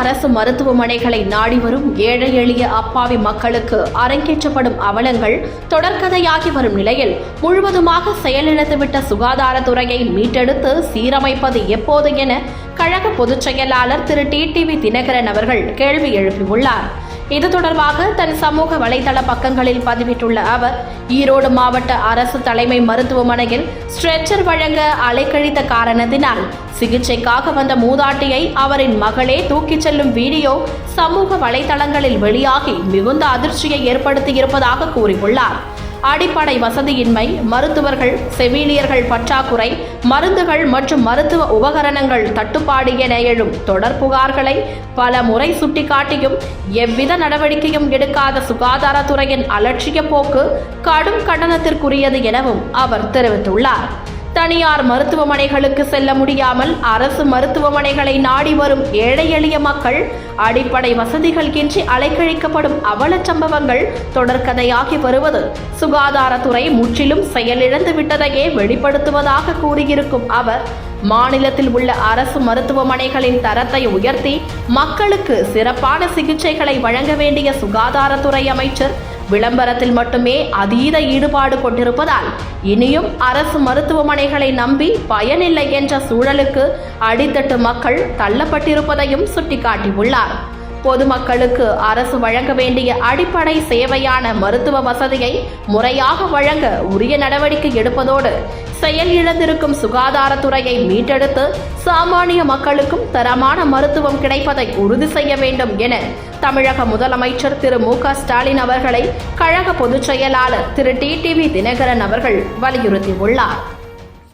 அரசு மருத்துவமனைகளை நாடி வரும் ஏழை எளிய அப்பாவி மக்களுக்கு அரங்கேற்றப்படும் அவலங்கள் தொடர்கதையாகி வரும் நிலையில் முழுவதுமாக செயலிழந்துவிட்ட சுகாதாரத்துறையை மீட்டெடுத்து சீரமைப்பது எப்போது என கழக பொதுச் செயலாளர் திரு. டிடிவி தினகரன் அவர்கள் கேள்வி எழுப்பியுள்ளார். இது தொடர்பாக தன் சமூக வலைதள பக்கங்களில் பதிவிட்டுள்ள அவர் ஈரோடு மாவட்ட அரசு தலைமை மருத்துவமனையில் ஸ்ட்ரெச்சர் வழங்க அலைக்கழித்த காரணத்தினால் சிகிச்சைக்காக வந்த மூதாட்டியை அவரின் மகளே தூக்கிச் செல்லும் வீடியோ சமூக வலைதளங்களில் வெளியாகி மிகுந்த அதிர்ச்சியை ஏற்படுத்தியிருப்பதாக கூறியுள்ளார். அடிப்படை வசதியின்மை மருத்துவர்கள் செவிலியர்கள் பற்றாக்குறை மருந்துகள் மற்றும் மருத்துவ உபகரணங்கள் தட்டுப்பாடு என எழும் தொடர் புகார்களை பல முறை சுட்டிக்காட்டியும் எவ்வித நடவடிக்கையும் எடுக்காத சுகாதாரத்துறையின் அலட்சிய போக்கு கடும் கண்டனத்திற்குரியது எனவும் அவர் தெரிவித்துள்ளார். தனியார் மருத்துவமனைகளுக்கு செல்ல முடியாமல் அரசு மருத்துவமனைகளை நாடி வரும் ஏழை எளிய மக்கள் அடிப்படை வசதிகள் இன்றி அலைக்கழிக்கப்படும் அவல சம்பவங்கள் தொடர்கதையாகி வருவது. சுகாதாரத்துறை முற்றிலும் செயலிழந்து விட்டதையே வெளிப்படுத்துவதாக கூறியிருக்கும் அவர் மாநிலத்தில் உள்ள அரசு மருத்துவமனைகளின் தரத்தை உயர்த்தி மக்களுக்கு சிறப்பான சிகிச்சைகளை வழங்க வேண்டிய சுகாதாரத்துறை அமைச்சர் விளம்பரத்தில் மட்டுமே அதீத ஈடுபாடு கொண்டிருப்பதால் இனியும் அரசு மருத்துவமனைகளை நம்பி பயனில்லை என்ற சூழலுக்கு அடித்தட்டு மக்கள் தள்ளப்பட்டிருப்பதையும் சுட்டிக்காட்டியுள்ளார். பொதுமக்களுக்கு அரசு வழங்க வேண்டிய அடிப்படை சேவையான மருத்துவ வசதியை முறையாக வழங்க உரிய நடவடிக்கை எடுப்பதோடு செயல் இழந்திருக்கும் சுகாதாரத்துறையை மீட்டெடுத்து சாமானிய மக்களுக்கும் தரமான மருத்துவம் கிடைப்பதை உறுதி செய்ய வேண்டும் என தமிழக முதலமைச்சர் திரு மு க ஸ்டாலின் அவர்களை கழக பொதுச் செயலாளர் திரு டிடிவி தினகரன் அவர்கள் வலியுறுத்தியுள்ளார்.